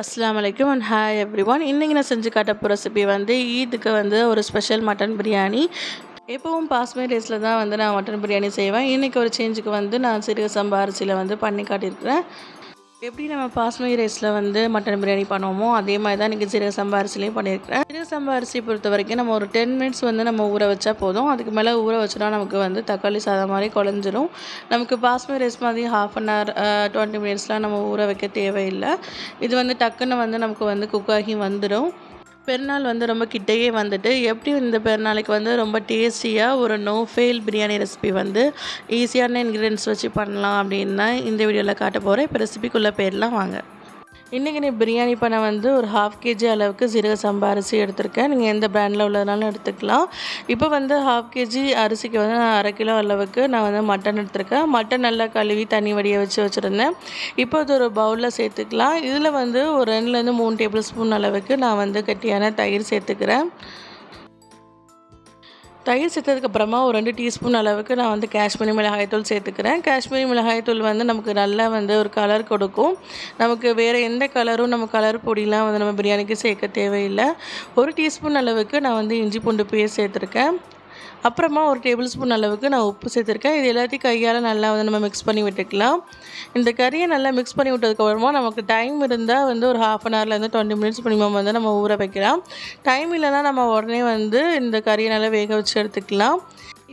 அஸ்லாம் அலைக்கும் and hi every one இன்றைக்கி நான் செஞ்சு காட்ட போகிற ரெசிபி வந்து ஈதுக்கு வந்து ஒரு ஸ்பெஷல் மட்டன் பிரியாணி எப்போவும் பாஸ்மே ரைஸில் தான் வந்து நான் மட்டன் பிரியாணி செய்வேன். இன்றைக்கி ஒரு சேஞ்சுக்கு வந்து நான் சிறுக சம்பா அரிசியில் வந்து பண்ணி காட்டியிருக்கிறேன். எப்படி நம்ம பாஸ்மதி ரைஸில் வந்து மட்டன் பிரியாணி பண்ணுவோமோ அதே மாதிரி தான் இன்றைக்கி சீரக சம்பா அரிசிலையும் பண்ணியிருக்கிறேன். சீரக சம்பா அரிசி பொறுத்த வரைக்கும் நம்ம ஒரு டென் மினிட்ஸ் வந்து நம்ம ஊற வச்சா போதும். அதுக்கு மேலே ஊற வச்சோன்னா நமக்கு வந்து தக்காளி சாதம் மாதிரி குழஞ்சிரும். நமக்கு பாஸ்மதி ரைஸ் மாதிரி ஹாஃப் அன் ஹவர் டுவெண்ட்டி மினிட்ஸ்லாம் நம்ம ஊற வைக்க தேவையில்லை. இது வந்து டக்குன்னு வந்து நமக்கு வந்து குக் வந்துடும் பெருநாள் வந்து ரொம்ப கிட்டேயே வந்துட்டு எப்படி இந்த பெருநாளைக்கு வந்து ரொம்ப டேஸ்டியாக ஒரு நோ ஃபெயில் பிரியாணி ரெசிபி வந்து ஈஸியான இன்க்ரீடியன்ஸ் வச்சு பண்ணலாம் அப்படின்னா இந்த வீடியோவில் காட்ட போகிறேன் இப்போ ரெசிபிக்குள்ளே போயிடலாம் வாங்க. இன்றைக்கி நீ பிரியாணி பண்ண வந்து ஒரு ஹாஃப் கேஜி அளவுக்கு சீரக சம்பா அரிசி எடுத்திருக்கேன். நீங்கள் எந்த பிராண்டில் உள்ளதுனாலும் எடுத்துக்கலாம். இப்போ வந்து ஹாஃப் கேஜி அரிசிக்கு வந்து நான் அரை கிலோ அளவுக்கு நான் வந்து மட்டன் எடுத்திருக்கேன். மட்டன் நல்லா கழுவி தண்ணி வடிய வச்சு வச்சுருந்தேன். இப்போ அது ஒரு பவுலில் சேர்த்துக்கலாம். இதில் வந்து ஒரு ரெண்டுலேருந்து மூணு டேபிள் ஸ்பூன் அளவுக்கு நான் வந்து கட்டியான தயிர் சேர்த்துக்கிறேன். தயிர் சேர்த்ததுக்கப்புறமா ஒரு ரெண்டு டீஸ்பூன் அளவுக்கு நான் வந்து காஷ்மீரி மிளகாய்த்தூள் சேர்த்துக்கிறேன். காஷ்மீரி மிளகாய்த்தூள் வந்து நமக்கு நல்லா வந்து ஒரு கலர் கொடுக்கும். நமக்கு வேறு எந்த கலரும் நம்ம கலர் பொடியெலாம் வந்து நம்ம பிரியாணிக்கு சேர்க்க தேவையில்லை. ஒரு டீஸ்பூன் அளவுக்கு நான் வந்து இஞ்சி பூண்டு பேஸ்ட் சேர்த்துருக்கேன். அப்புறமா ஒரு டேபிள் ஸ்பூன் அளவுக்கு நான் உப்பு சேர்த்துருக்கேன். இது எல்லாத்தையும் கையால் நல்லா வந்து நம்ம மிக்ஸ் பண்ணி விட்டுக்கலாம். இந்த கறியை நல்லா மிக்ஸ் பண்ணி விட்டதுக்கப்புறமா நமக்கு டைம் இருந்தால் வந்து ஒரு ஹாஃப் அன் ஹவர்லேருந்து டுவெண்ட்டி மினிட்ஸ் மினிமம் வந்து நம்ம ஊற வைக்கலாம். டைம் இல்லைனா நம்ம உடனே வந்து இந்த கறியை நல்லா வேக வச்சு எடுத்துக்கலாம்.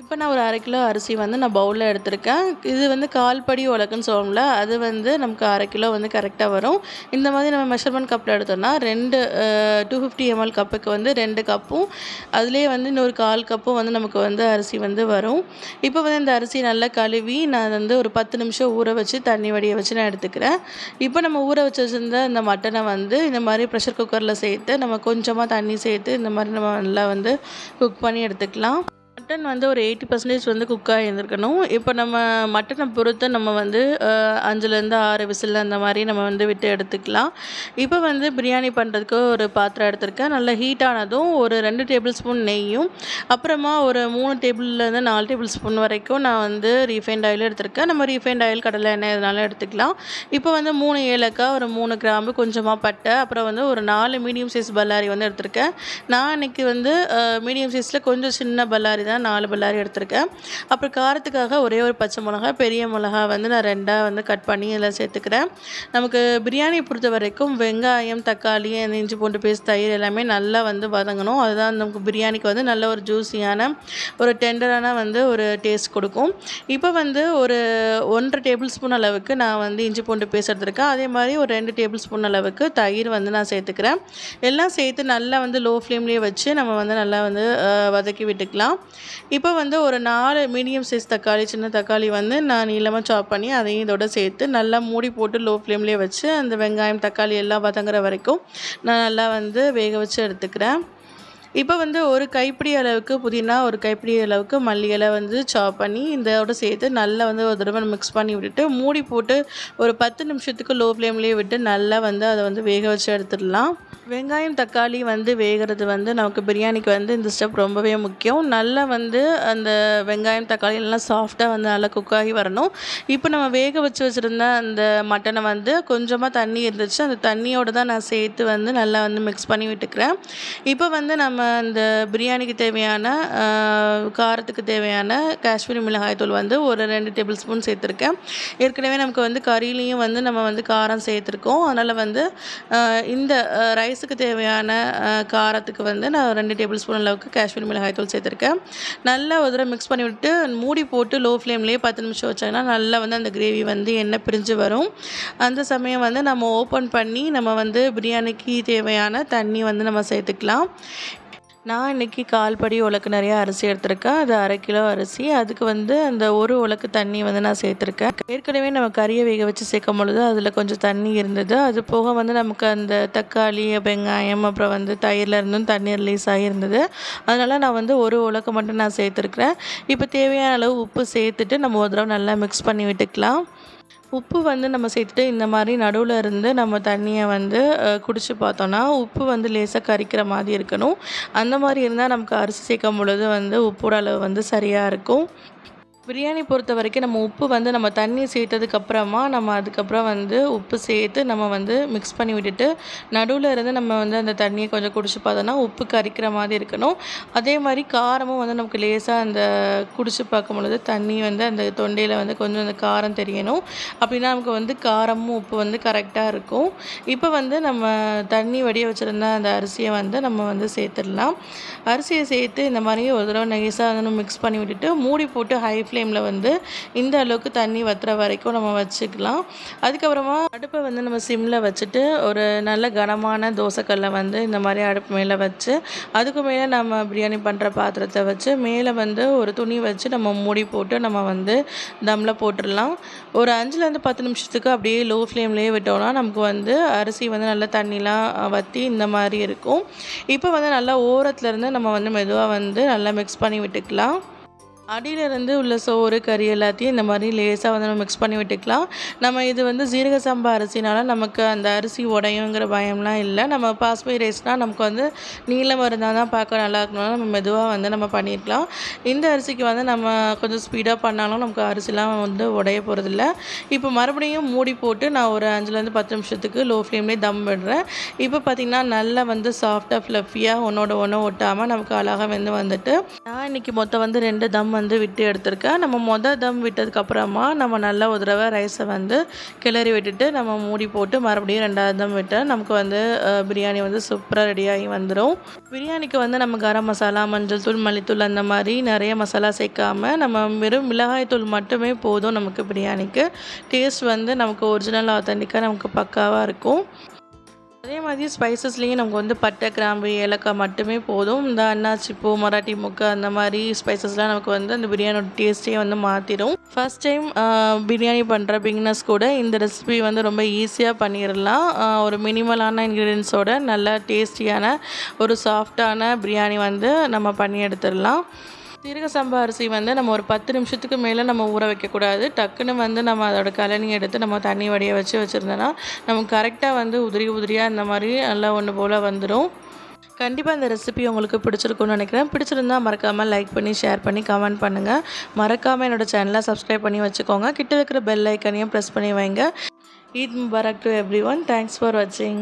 இப்போ நான் ஒரு அரை கிலோ அரிசி வந்து நான் பவுலில் எடுத்திருக்கேன். இது வந்து கால் படி உலக்குன்னு சொல்லுவோம்ல அது வந்து நமக்கு அரை கிலோ வந்து கரெக்டாக வரும். இந்த மாதிரி நம்ம மெஷர்மெண்ட் கப்பில் எடுத்தோம்னா ரெண்டு டூ ஃபிஃப்டி எம்எல் கப்புக்கு வந்து ரெண்டு கப்பும் அதுலேயே வந்து இன்னொரு கால் கப்பும் வந்து நமக்கு வந்து அரிசி வந்து வரும். இப்போ வந்து இந்த அரிசி நல்லா கழுவி நான் வந்து ஒரு பத்து நிமிஷம் ஊற வச்சு தண்ணி வடிய வச்சு நான் எடுத்துக்கிறேன். இப்போ நம்ம ஊற வச்சு வச்சுருந்த இந்த மட்டனை வந்து இந்த மாதிரி ப்ரெஷர் குக்கரில் சேர்த்து நம்ம கொஞ்சமாக தண்ணி சேர்த்து இந்த மாதிரி நம்ம நல்லா வந்து குக் பண்ணி எடுத்துக்கலாம். மட்டன் வந்து ஒரு எயிட்டி பர்சன்டேஜ் வந்து குக் ஆகியிருந்துருக்கணும் இப்போ நம்ம மட்டனை பொறுத்து நம்ம வந்து அஞ்சுலேருந்து ஆறு விசில் அந்த மாதிரி நம்ம வந்து விட்டு எடுத்துக்கலாம். இப்போ வந்து பிரியாணி பண்ணுறதுக்கு ஒரு பாத்திரம் எடுத்திருக்கேன். நல்லா ஹீட் ஆனதும் ஒரு ரெண்டு டேபிள் ஸ்பூன் நெய்யும் அப்புறமா ஒரு மூணு டேபிள்லேருந்து நாலு டேபிள் ஸ்பூன் வரைக்கும் நான் வந்து ரீஃபைண்ட் ஆயில் எடுத்திருக்கேன். நம்ம ரீஃபைண்ட் ஆயில் கடலை எண்ணெய் எதுனாலும் எடுத்துக்கலாம். இப்போ வந்து மூணு ஏலக்காய் ஒரு மூணு கிராம்பு கொஞ்சமாக பட்டை அப்புறம் வந்து ஒரு நாலு மீடியம் சைஸ் பல்லாரி வந்து எடுத்திருக்கேன். நான் இன்றைக்கி வந்து மீடியம் சைஸில் கொஞ்சம் சின்ன பல்லாரி தான் நாலு பல்லாரி எடுத்திருக்கேன். அப்புறம் காரத்துக்காக ஒரே ஒரு பச்சை மிளகா பெரிய மிளகா வந்து நான் ரெண்டாக வந்து கட் பண்ணி இதில் சேர்த்துக்கிறேன். நமக்கு பிரியாணி பொறுத்த வரைக்கும் வெங்காயம் தக்காளி அந்த இஞ்சி பூண்டு பேஸ்ட் தயிர் எல்லாமே நல்லா வந்து வதங்கணும். அதுதான் நமக்கு பிரியாணிக்கு வந்து நல்ல ஒரு ஜூஸியான ஒரு டெண்டரான வந்து ஒரு டேஸ்ட் கொடுக்கும். இப்போ வந்து ஒரு ஒன்றரை டேபிள் ஸ்பூன் அளவுக்கு நான் வந்து இஞ்சி பூண்டு பேஸ்ட் எடுத்திருக்கேன். அதே மாதிரி ஒரு ரெண்டு டேபிள் ஸ்பூன் அளவுக்கு தயிர் வந்து நான் சேர்த்துக்கிறேன். எல்லாம் சேர்த்து நல்லா வந்து லோ ஃப்ளேம்லேயே வச்சு நம்ம வந்து நல்லா வந்து வதக்கி விட்டுக்கலாம். இப்போ வந்து ஒரு நாலு மீடியம் சைஸ் தக்காளி சின்ன தக்காளி வந்து நான் நீளமாக சாப் பண்ணி அதையும் இதோட சேர்த்து நல்லா மூடி போட்டு லோ ஃப்ளேம்லேயே வச்சு அந்த வெங்காயம் தக்காளி எல்லாம் வதங்குற வரைக்கும் நான் நல்லா வந்து வேக வச்சு எடுத்துக்கிறேன். இப்போ வந்து ஒரு கைப்பிடி அளவுக்கு புதினா ஒரு கைப்பிடி அளவுக்கு மல்லி இலை வந்து சாப் பண்ணி இதோட சேர்த்து நல்லா வந்து ஒரு தடவை மிக்ஸ் பண்ணி விட்டுட்டு மூடி போட்டு ஒரு பத்து நிமிஷத்துக்கு லோ ஃப்ளேம்லேயே விட்டு நல்லா வந்து அதை வந்து வேக வச்சு எடுத்துடலாம். வெங்காயம் தக்காளி வந்து வேகிறது வந்து நமக்கு பிரியாணிக்கு வந்து இந்த ஸ்டெப் ரொம்பவே முக்கியம். நல்லா வந்து அந்த வெங்காயம் தக்காளி எல்லாம் சாஃப்டாக வந்து நல்லா குக் ஆகி வரணும். இப்போ நம்ம வேக வச்சு வச்சுருந்த அந்த மட்டனை வந்து கொஞ்சமாக தண்ணி இருந்துச்சு. அந்த தண்ணியோடு தான் நான் சேர்த்து வந்து நல்லா வந்து மிக்ஸ் பண்ணி விட்டுக்கிறேன். இப்போ வந்து நம்ம நம்ம இந்த பிரியாணிக்கு தேவையான காரத்துக்கு தேவையான காஷ்மீரி மிளகாய்த்தூள் வந்து ஒரு ரெண்டு டேபிள் ஸ்பூன் சேர்த்துருக்கேன். ஏற்கனவே நமக்கு வந்து கறியிலையும் வந்து நம்ம வந்து காரம் சேர்த்துருக்கோம். அதனால் வந்து இந்த ரைஸுக்கு தேவையான காரத்துக்கு வந்து நான் ரெண்டு டேபிள் ஸ்பூன் அளவுக்கு காஷ்மீரி மிளகாய்த்தூள் சேர்த்துருக்கேன். நல்லா ஒரு தடவை மிக்ஸ் பண்ணி விட்டு மூடி போட்டு லோ ஃப்ளேம்லேயே பத்து நிமிஷம் வச்சாங்கன்னா நல்லா வந்து அந்த கிரேவி வந்து எண்ணெய் பிரிஞ்சு வரும். அந்த சமயம் வந்து நம்ம ஓப்பன் பண்ணி நம்ம வந்து பிரியாணிக்கு தேவையான தண்ணி வந்து நம்ம சேர்த்துக்கலாம். நான் இன்றைக்கி கால் படி உலக்கு நிறையா அரிசி எடுத்திருக்கேன். அது அரை கிலோ அரிசி. அதுக்கு வந்து அந்த ஒரு உலக்கு தண்ணி வந்து நான் சேர்த்துருக்கேன். ஏற்கனவே நம்ம கறியை வேக வச்சு சேர்க்கும் பொழுது அதில் கொஞ்சம் தண்ணி இருந்தது. அது போக வந்து நமக்கு அந்த தக்காளி வெங்காயம் அப்புறம் வந்து தயிரில் இருந்தும் தண்ணி ரிலீஸ் ஆகியிருந்தது அதனால் நான் வந்து ஒரு உலக்கு மட்டும் நான் சேர்த்துருக்குறேன். இப்போ தேவையான அளவு உப்பு சேர்த்துட்டு நம்ம ஒரு தடவை நல்லா மிக்ஸ் பண்ணி விட்டுக்கலாம். உப்பு வந்து நம்ம சேர்த்துட்டு இந்த மாதிரி நடுவில் இருந்து நம்ம தண்ணியை வந்து குடித்து பார்த்தோன்னா உப்பு வந்து லேசாக கரிக்கிற மாதிரி இருக்கணும். அந்த மாதிரி இருந்தால் நமக்கு அரிசி சேர்க்கும் பொழுது வந்து உப்போட அளவு வந்து சரியாக இருக்கும். பிரியாணி பொறுத்த வரைக்கும் நம்ம உப்பு வந்து நம்ம தண்ணி சேர்த்ததுக்கப்புறமா நம்ம அதுக்கப்புறம் வந்து உப்பு சேர்த்து நம்ம வந்து மிக்ஸ் பண்ணி விட்டுட்டு நடுவில் இருந்து நம்ம வந்து அந்த தண்ணியை கொஞ்சம் குடிச்சு பார்த்தோன்னா உப்பு கரிக்கிற மாதிரி இருக்கணும். அதே மாதிரி காரமும் வந்து நமக்கு லேசாக அந்த குடிச்சு பார்க்கும் பொழுது தண்ணி வந்து அந்த தொண்டையில் வந்து கொஞ்சம் அந்த காரம் தெரியணும். அப்படின்னா நமக்கு வந்து காரமும் உப்பு வந்து கரெக்டாக இருக்கும். இப்போ வந்து நம்ம தண்ணி வடிய வச்சுருந்த அந்த அரிசியை வந்து நம்ம வந்து சேர்த்துடலாம். அரிசியை சேர்த்து இந்த மாதிரி ஒரு தடவை நைஸாக வந்து மிக்ஸ் பண்ணி விட்டுட்டு மூடி போட்டு ஹை ஃப்ளேம் ஃப்ளேமில் வந்து இந்த அளவுக்கு தண்ணி வற்றுற வரைக்கும் நம்ம வச்சுக்கலாம். அதுக்கப்புறமா அடுப்பை வந்து நம்ம சிம்மில் வச்சுட்டு ஒரு நல்ல கனமான தோசைக்கல்லை வந்து இந்த மாதிரி அடுப்பு மேலே வச்சு அதுக்கு மேலே நம்ம பிரியாணி பண்ணுற பாத்திரத்தை வச்சு மேலே வந்து ஒரு துணி வச்சு நம்ம மூடி போட்டு நம்ம வந்து தம்மில் போட்டுடலாம். ஒரு அஞ்சுலேருந்து பத்து நிமிஷத்துக்கு அப்படியே லோ ஃப்ளேம்லேயே விட்டோம்னா நமக்கு வந்து அரிசி வந்து நல்லா தண்ணிலாம் வற்றி இந்த மாதிரி இருக்கும். இப்போ வந்து நல்லா ஓரத்துலேருந்து நம்ம வந்து மெதுவாக வந்து நல்லா மிக்ஸ் பண்ணி விட்டுக்கலாம். அடியிலேருந்து உள்ள சோறு கறி எல்லாத்தையும் இந்த மாதிரி லேசாக வந்து நம்ம மிக்ஸ் பண்ணி விட்டுக்கலாம். நம்ம இது வந்து ஜீரக சம்பா அரிசினால நமக்கு அந்த அரிசி உடையுங்கிற பயம்லாம் இல்லை. நம்ம பாஸ்மதி ரைஸ்னால் நமக்கு வந்து நீளம் இருந்தால் தான் பார்க்க நல்லா இருக்கணும் நம்ம மெதுவாக வந்து நம்ம பண்ணியிருக்கலாம் இந்த அரிசிக்கு வந்து நம்ம கொஞ்சம் ஸ்பீடாக பண்ணாலும் நமக்கு அரிசிலாம் வந்து உடைய போகிறதில்ல இப்போ மறுபடியும் மூடி போட்டு நான் ஒரு அஞ்சுலேருந்து பத்து நிமிஷத்துக்கு லோ ஃப்ளேம்லேயே தம் விடுறேன். இப்போ பார்த்திங்கன்னா நல்லா வந்து சாஃப்டாக ஃப்ளஃபியாக ஒன்றோட ஒன்று ஒட்டாமல் நமக்கு அழகாக வெந்து வந்துட்டு நான் இன்றைக்கி மொத்தம் வந்து ரெண்டு தம் வந்து விட்டு எடுத்திருக்கேன். நம்ம மொதல் தம் விட்டதுக்கப்புறமா நம்ம நல்லா ஒரு தடவை ரைஸை வந்து கிளறி விட்டுட்டு நம்ம மூடி போட்டு மறுபடியும் ரெண்டாவது தம் விட்டால் நமக்கு வந்து பிரியாணி வந்து சூப்பராக ரெடியாகி வந்துடும் பிரியாணிக்கு வந்து நம்ம கரம் மசாலா மஞ்சள் தூள் மல்லித்தூள் அந்த மாதிரி நிறைய மசாலா சேர்க்காம நம்ம வெறும் மிளகாய் தூள் மட்டுமே போதும் நமக்கு பிரியாணிக்கு. டேஸ்ட் வந்து நமக்கு ஒரிஜினல் ஆத்தென்டிக்காக நமக்கு பக்காவாக இருக்கும். அதே மாதிரி ஸ்பைசஸ்லேயும் நமக்கு வந்து பட்டை கிராம்பு ஏலக்காய் மட்டுமே போதும். இந்த அன்னாச்சி பூ மராட்டி முக்கு அந்த மாதிரி ஸ்பைசஸ்லாம் நமக்கு வந்து அந்த பிரியாணியோட டேஸ்ட்டே வந்து மாற்றிடும் ஃபஸ்ட் டைம் பிரியாணி பண்ணுற பிகினர்ஸ் கூட இந்த ரெசிபி வந்து ரொம்ப ஈஸியாக பண்ணிடலாம் ஒரு மினிமலான இன்க்ரீடியன்ஸோட நல்ல டேஸ்டியான ஒரு சாஃப்டான பிரியாணி வந்து நம்ம பண்ணி எடுத்துடலாம் சீரக சம்பா அரிசி வந்து நம்ம ஒரு பத்து நிமிஷத்துக்கு மேலே நம்ம ஊற வைக்கக்கூடாது. டக்குன்னு வந்து நம்ம அதோட கலனி எடுத்து நம்ம தண்ணி வடிய வச்சு வச்சுருந்தோன்னா நமக்கு கரெக்டாக வந்து உதிரி உதிரியாக இந்த மாதிரி நல்லா ஒன்று போல் வந்துடும் கண்டிப்பாக இந்த ரெசிபி உங்களுக்கு பிடிச்சிருக்கும்னு நினைக்கிறேன். பிடிச்சிருந்தா மறக்காமல் லைக் பண்ணி ஷேர் பண்ணி கமெண்ட் பண்ணுங்கள் மறக்காமல் என்னோடய சேனலை சப்ஸ்கிரைப் பண்ணி வச்சுக்கோங்க. கிட்ட இருக்கிற பெல் ஐக்கனையும் ப்ரெஸ் பண்ணி வைங்க. Eid Mubarak to everyone thanks for வாட்சிங்